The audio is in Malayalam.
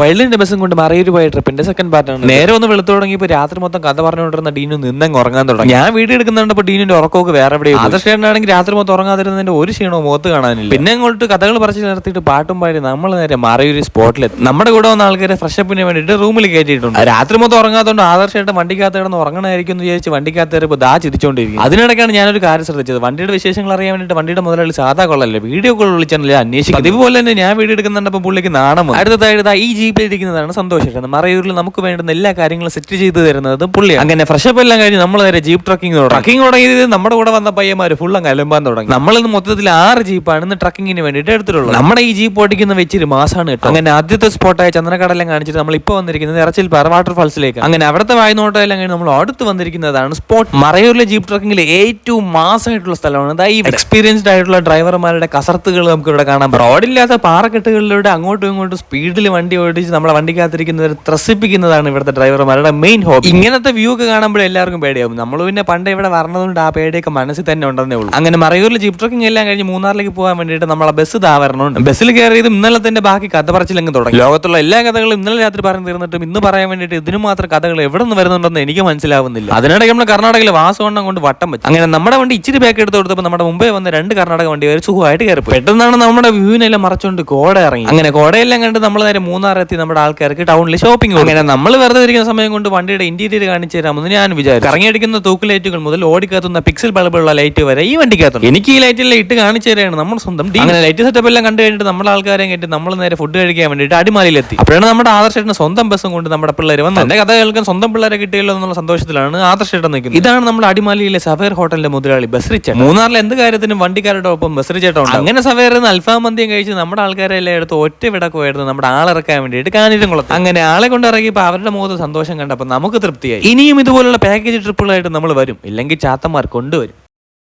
വയലിന്റെ ബസ്സും കൊണ്ട് മറിയൊരു പോയ ട്രിപ്പിന്റെ സെക്കൻഡ് പാർട്ടാണ് നേരെ ഒന്ന് വെളുത്തു തുടങ്ങിയപ്പോൾ രാത്രി മൊത്തം കഥ പറഞ്ഞുകൊണ്ടിരുന്ന ഡീനു നിന്നങ്ങ് ഉറങ്ങാൻ തുടങ്ങി. ഞാൻ വീഡിയോ എടുക്കുന്നുണ്ടപ്പോൾ ഡീനിന്റെ ഉറക്കമൊക്കെ വേറെ എവിടെയും ആദർശേട്ടനാണെങ്കിൽ രാത്രി മൊത്തം ഉറങ്ങാതിരുന്നതിന്റെ ഒരു ക്ഷീണവും മുഖത്ത് കാണാനില്ല. പിന്നെ ഇങ്ങോട്ട് കഥകൾ പറിച്ച് നിർത്തിയിട്ട് പാട്ടും പാടി നമ്മൾ നേരെ മറയൂര് സ്പോട്ടിലെത്തി നമ്മുടെ കൂടെ വന്ന ആൾക്കാരെ ഫ്രഷപ്പിന് വേണ്ടിയിട്ട് റൂമിൽ കയറ്റിയിട്ടുണ്ട്. രാത്രി മൊത്തം ഉറങ്ങാത്തതുകൊണ്ട് ആദർശമായിട്ട് വണ്ടിക്കകത്ത് കിടന്ന് ഉറങ്ങണമായിരിക്കും എന്ന് വിചാരിച്ച് വണ്ടിക്കകത്ത് കയറിയപ്പോൾ ദാ ചിരിച്ചോണ്ടിരിക്കും അതിനിടയ്ക്കാണ് ഞാനൊരു കാര്യം ശ്രദ്ധിച്ചത്. വണ്ടിയുടെ വിശേഷങ്ങൾ അറിയാൻ വേണ്ടിയിട്ട് വണ്ടിയുടെ മുതലാളി സാധാ കൊള്ളല്ലേ? വീഡിയോ കോൾ വിളിച്ചാണല്ലേ അന്വേഷിക്കും അതുപോലെ തന്നെ ഞാൻ വീഡിയോ എടുക്കുന്നുണ്ടപ്പോൾ പുള്ളിക്ക് നാണം അടുത്തതായിട്ട് ഈ ജീപ്പിൽ ഇരിക്കുന്നതാണ് സന്തോഷം മറയൂരിൽ നമുക്ക് വേണ്ടുന്ന എല്ലാ കാര്യങ്ങളും സെറ്റ് ചെയ്ത് തരുന്നത് പുള്ളി അങ്ങനെ ഫ്രഷപ്പ് എല്ലാം കഴിഞ്ഞ് നമ്മൾ നേരെ ജീപ്പ് ട്രക്കിംഗ് തുടങ്ങി. ട്രക്കിംഗ് തുടങ്ങിയത് നമ്മുടെ കൂടെ വന്ന പയ്യന്മാർ ഫുൾ അങ്ങ് അലമ്പാൻ തുടങ്ങി. നമ്മളിന്ന് മൊത്തത്തിൽ ആറ് ജീപ്പാണ് ഇന്ന് ട്രക്കിങ്ങിന് വേണ്ടിയിട്ട് എടുത്തിട്ടുള്ളത്. നമ്മുടെ ഈ ജീപ്പ് ഓടിക്കുന്ന വെച്ചൊരു മാസമാണ് കേട്ടോ. അങ്ങനെ ആദ്യത്തെ സ്പോട്ടായ ചന്ദ്രക്കടലെല്ലാം കാണിച്ചിട്ട് നമ്മൾ ഇപ്പോൾ വന്നിരിക്കുന്നത് ഇറച്ചിൽ ഇറച്ചിൽപ്പാറ വാട്ടർഫാൾസിലേക്ക് അങ്ങനെ അവിടുത്തെ വായനോട്ടമെല്ലാം കഴിഞ്ഞ് നമ്മൾ അടുത്ത് വന്നിരിക്കുന്നതാണ് സ്പോട്ട് മറയൂരിലെ ജീപ്പ് ട്രക്കിങ്ങിൽ ഏറ്റവും മാസമായിട്ടുള്ള സ്ഥലമാണ്. ഈ എക്സ്പീരിയൻസ്ഡ് ആയിട്ടുള്ള ഡ്രൈവർമാരുടെ കസർത്തുകൾ നമുക്ക് ഇവിടെ കാണാം റോഡില്ലാത്ത പാറക്കെട്ടുകളിലൂടെ അങ്ങോട്ടും ഇങ്ങോട്ടും സ്പീഡിൽ വണ്ടി ഓടിച്ച് നമ്മളെ വണ്ടിക്കകത്തിരിക്കുന്നവർ ത്രസിപ്പിക്കുന്നതാണ് ഇവിടുത്തെ ഡ്രൈവർമാരുടെ മെയിൻ ഹോബി ഇങ്ങനത്തെ വ്യൂ ഒക്കെ കാണുമ്പോൾ എല്ലാവർക്കും പേടിയാവും. നമ്മൾ പിന്നെ പണ്ട് ഇവിടെ വരണതുകൊണ്ട് ആ പേടിയൊക്കെ മനസ്സിൽ തന്നെ ഉണ്ടെന്നേ ഉള്ളൂ. അങ്ങനെ മറയൂരിൽ ജീപ്പ് ട്രക്കിംഗ് എല്ലാം കഴിഞ്ഞ് മൂന്നാറിലേക്ക് പോകാൻ വേണ്ടിയിട്ട് നമ്മളെ ബസ് താവരണമുണ്ട് ബസ്സിൽ കയറിയത് ഇന്നലെ തന്നെ ബാക്കി കഥ പറച്ചിലങ്ങ് തുടങ്ങി. ലോകത്തുള്ള എല്ലാ കഥകളും ഇന്നലെ രാത്രി പറഞ്ഞു തീർന്നിട്ടും ഇന്ന് പറയാൻ വേണ്ടിയിട്ട് ഇതിനു മാത്രം കഥകൾ എവിടെ നിന്ന് വരുന്നുണ്ടെന്ന് എനിക്ക് മനസ്സിലാവുന്നില്ല. അതിനിടയ്ക്ക് നമ്മൾ കർണാടകയിൽ വാസവണ്ണം കൊണ്ട് വട്ടം വെച്ചു. അങ്ങനെ നമ്മുടെ വണ്ടി ഇച്ചിരി ബാക്ക് എടുത്ത് കൊടുത്തപ്പോൾ നമ്മുടെ മുമ്പേ വന്ന രണ്ട് കർണാടക വണ്ടി ഒരു സുഖമായിട്ട് കയറി പെട്ടെന്നാണ് നമ്മുടെ വ്യൂവിനെല്ലാം മറച്ചുകൊണ്ട് കോട ഇറങ്ങി. അങ്ങനെ കോടയെല്ലാം കണ്ട് നമ്മൾ നേരെ മൂന്നാർ എത്തി നമ്മുടെ ആൾക്കാർക്ക് ടൗണിൽ ഷോപ്പിംഗ് അങ്ങനെ നമ്മൾ വെറുതെ ഇരിക്കുന്ന സമയം കൊണ്ട് വണ്ടിയുടെ ഇന്റീരിയർ കാണിച്ചു തരാമെന്ന് ഞാൻ വിചാരിച്ചു. കറങ്ങിയടിക്കുന്ന തൂക്ക് ലൈറ്റുകൾ മുതൽ ഓടിക്കത്തുന്ന പിക്സൽ ബൾബുള്ള ലൈറ്റ് വരെ ഈ വണ്ടിക്കകത്തുണ്ട്. എനിക്ക് ഈ ലൈറ്റിലെ ഇട്ട് കാണിച്ചു തരാണ് നമ്മൾ സ്വന്തം അങ്ങനെ ലൈറ്റ് സെറ്റപ്പ് എല്ലാം കണ്ടു കഴിഞ്ഞിട്ട് നമ്മൾ ആൾക്കാരെ കേട്ട് നമ്മൾ നേരെ ഫുഡ് കഴിക്കാൻ വേണ്ടിയിട്ട് അടിമാലിയിലെത്തി അപ്പോഴാണ് നമ്മുടെ ആദർശേട്ടന് സ്വന്തം ബസ്സും കൊണ്ട് നമ്മുടെ പിള്ളേർ വന്നത്. എന്റെ കഥ കേൾക്കാൻ സ്വന്തം പിള്ളേരെ കിട്ടിയല്ലോ എന്നുള്ള സന്തോഷത്തിലാണ് ആദർശേട്ടൻ നിൽക്കുന്നത്. ഇതാണ് നമ്മുടെ അടിമാലിയിലെ സഫേർ ഹോട്ടലിന്റെ മുതലാളി ബസ്രിച്ച മൂന്നാറിൽ എന്ത് കാര്യത്തിനും വണ്ടിക്കാരുടെ ഒപ്പം ബസ്രിച്ചേട്ടൻ അങ്ങനെ സഫേറിൽ നിന്ന് അൽഫാം മന്തിയും കഴിച്ച് നമ്മുടെ ആൾക്കാരെ എല്ലാം എടുത്ത് ഒറ്റ വിടക്കുമായിരുന്നു നമ്മുടെ ആളിറക്കാൻ വേണ്ടിയിട്ട് കാനിരും കുളത്ത് അങ്ങനെ ആളെ കൊണ്ട് ഇറങ്ങിയപ്പോൾ അവരുടെ മുഖത്ത് സന്തോഷം കണ്ടപ്പോൾ നമുക്ക് തൃപ്തിയായി. ഇനിയും ഇതുപോലുള്ള പാക്കേജ് ട്രിപ്പുകളായിട്ട് നമ്മൾ വരും. ഇല്ലെങ്കിൽ ചാത്തന്മാർ കൊണ്ടുവരും.